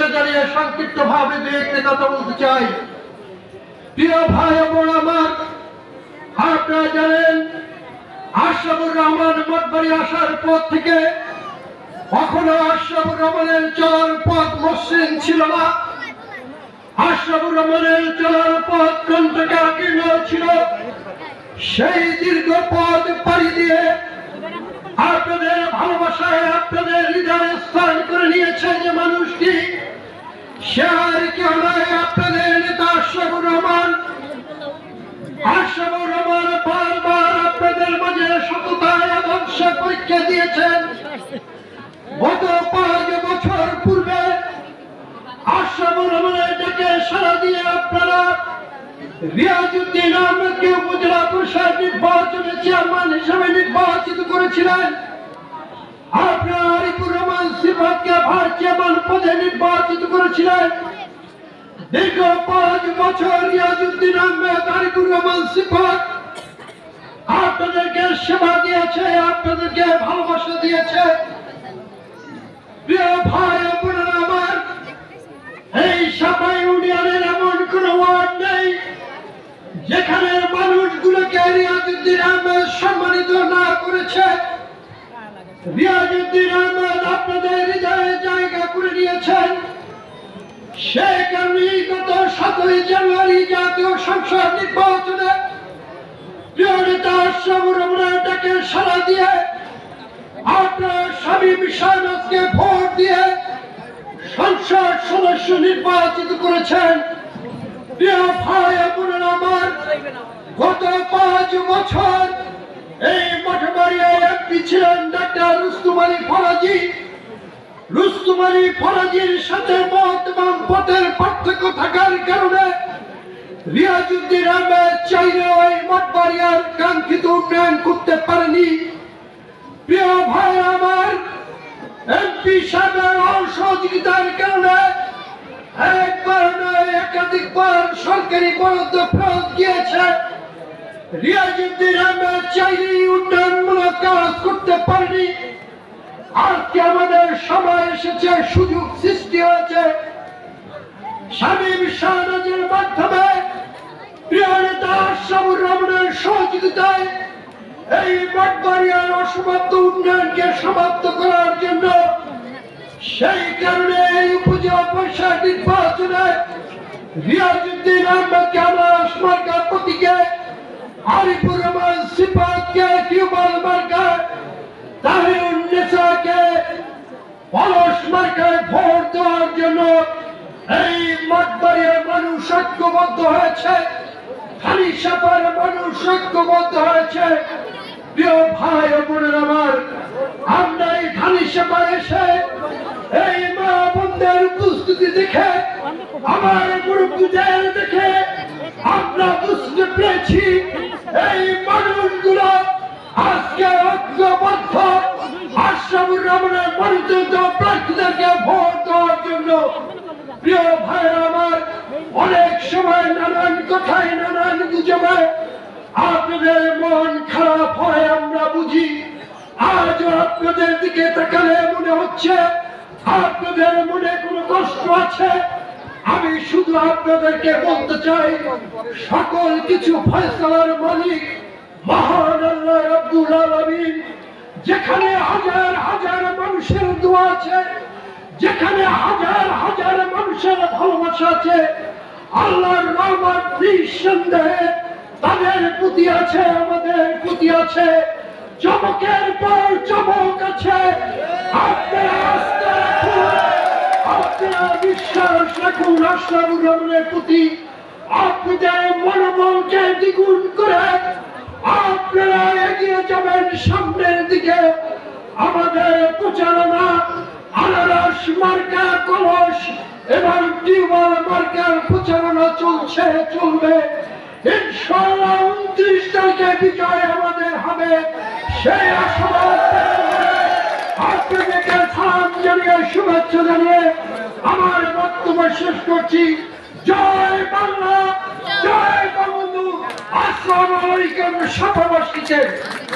শুভেচ্ছা সংক্ষিপ্ত ভাবে চাই। প্রিয় ভাই বোন আমার আপনারা জানেন, আশরাফুর রহমান মঠবাড়ি আসার পর থেকে কখনো আশরাফুর রহমানের চলার পথ মসৃণ ছিল না। আশরাফুর রহমানের চলার পথ কণ্ঠকাকীর্ণ ছিল। সেই দীর্ঘ পথ পাড়ি দিয়ে আপনাদের ভালোবাসায়, আপনাদের সে আর কেউ নয় আপনাদের নেতা আশরাফুর রহমান? আশরাফুর রহমান বারবার আপনাদের মাঝে সততায় আদর্শে পরীক্ষা দিয়েছেন। গত পাঁচ বছর পূর্বে আশরাফুর রহমানের ডেকে সারা দিয়ে আপনারা রিয়াজুদ্দিন আহমেদকে উপজেলা পরিষদ নির্বাচনে চেয়ারম্যান হিসেবে নির্বাচিত করেছিলেন। সিফাতকে ভাইস চেয়ারম্যান পদে নির্বাচিত করেছিলেন। দীর্ঘ পাঁচ বছর রিয়াজুদ্দিন আহমেদ আরিফুর রহমান সিফাত। আপনাদেরকে সেবা দিয়েছে, আপনাদেরকে ভালোবাসা দিয়েছে। প্রিয় ভাই বোনেরা আমার, এই সাপাই ইউনিয়নের এমন কোন ওয়ার্ড নেই যেখানে মানুষগুলোকে রিয়াজুদ্দিন আহমেদ সম্মানিত না করেছে। রিয়াজুদ্দিন আহমেদ সে কারণেই গত সতেরোই জানুয়ারি জাতীয় সংসদ নির্বাচনে প্রিয় নেতা রহমানের ডাকে দিয়ে আপনার স্বামী বিশ্বাসকে ভোট দিয়ে সংসদ সদস্য নির্বাচিত করেছেন। আমার, গত পাঁচ বছর এই মঠবাড়িয়ায় এমপি ছিলেন ডাক্তার রুস্তুম ফরাজি রুস্তুম আলী ফরাজির সাথে মত এবং পথের পার্থক্য থাকার কারণে রিয়াজুদ্দিন আহমেদ চাইলে ওই মঠবাড়িয়ার কাঙ্ক্ষিত উন্নয়ন করতে পারেনি। প্রিয় ভাই আমার এমপি সাহেবের অসহযোগিতার কারণে একবার নয়, একাধিকবার সরকারি বরাদ্দ ফেরত গিয়েছে। রিয়াজুদ্দিন আহমেদ চাইলেই উন্নয়নমূলক কাজ করতে পারেনি। আজকে আমাদের সময় এসেছে, সুযোগ সৃষ্টি হয়েছে। স্বামী বিশ্বাসের মাধ্যমে প্রিয় সেই কারণে এই উপজেলা পরিষদ নির্বাচনে রিয়াজুদ্দিন আহমেদকে আমার আসমার্কা প্রতীকে আরিফুর রহমান সিফাতকে টিউবওয়েল মার্কা পলস মার্কায় ভোট দেওয়ার জন্য এই মঠবাড়িয়ার মানুষ ঐক্যবদ্ধ হয়েছে, খালি সাপার মানুষ ঐক্যবদ্ধ হয়েছে। প্রিয় ভাই বোনের আমার, আমরা এই খালি সাপার এসে এই মা বোনদের উপস্থিতি দেখে, আমার মুরব্বীদের দেখে আমরা বুঝতে পেরেছি এই মানুষগুলো আজকে ঐক্যবদ্ধ। আশরাফুর রহমানের মনোনীত প্রার্থীদেরকে ভোট দেওয়ার জন্য। প্রিয় ভাইয়ের আমার, অনেক সময় নানান কথায়, নানান গুজবে। আপনাদের মন খারাপ হয়, আমরা বুঝি। আজ আপনাদের দিকে তাকালে মনে হচ্ছে, আপনাদের মনে কোনো কষ্ট আছে। আমি শুধু আপনাদেরকে বলতে চাই, সকল কিছু ফয়সালার মালিক, মহান আল্লাহ রব্বুল আলামিন যেখানে হাজার হাজার মানুষের দোয়া আছে, যেখানে হাজার হাজার মানুষের ভালোবাসা আছে, আল্লাহর রহমত নিঃসন্দেহে তাদের প্রতি আছে, আমাদের প্রতি আছে। চমকের পর চমক আছে। বিশ্বাস রাখুন আশরাফুর প্রতি। আপনাদের মনোবলকে দ্বিগুণ করে আপনারা এগিয়ে যাবেন সামনের দিকে। আমাদের প্রচারণা আনারস মার্কা কলস এবং টিউবওয়েল মার্কার প্রচারণা চলছে, চলবে। ইনশাআল্লাহ উনত্রিশ তারিখে বিজয় আমাদের হবে। সেই আশাবাদ আপনাদেরকে সালাম জানিয়ে, শুভেচ্ছা জানিয়ে আমার বক্তব্য শেষ করছি। জয় বাংলা, জয় আসসালামু আলাইকুম সভাবাসীকে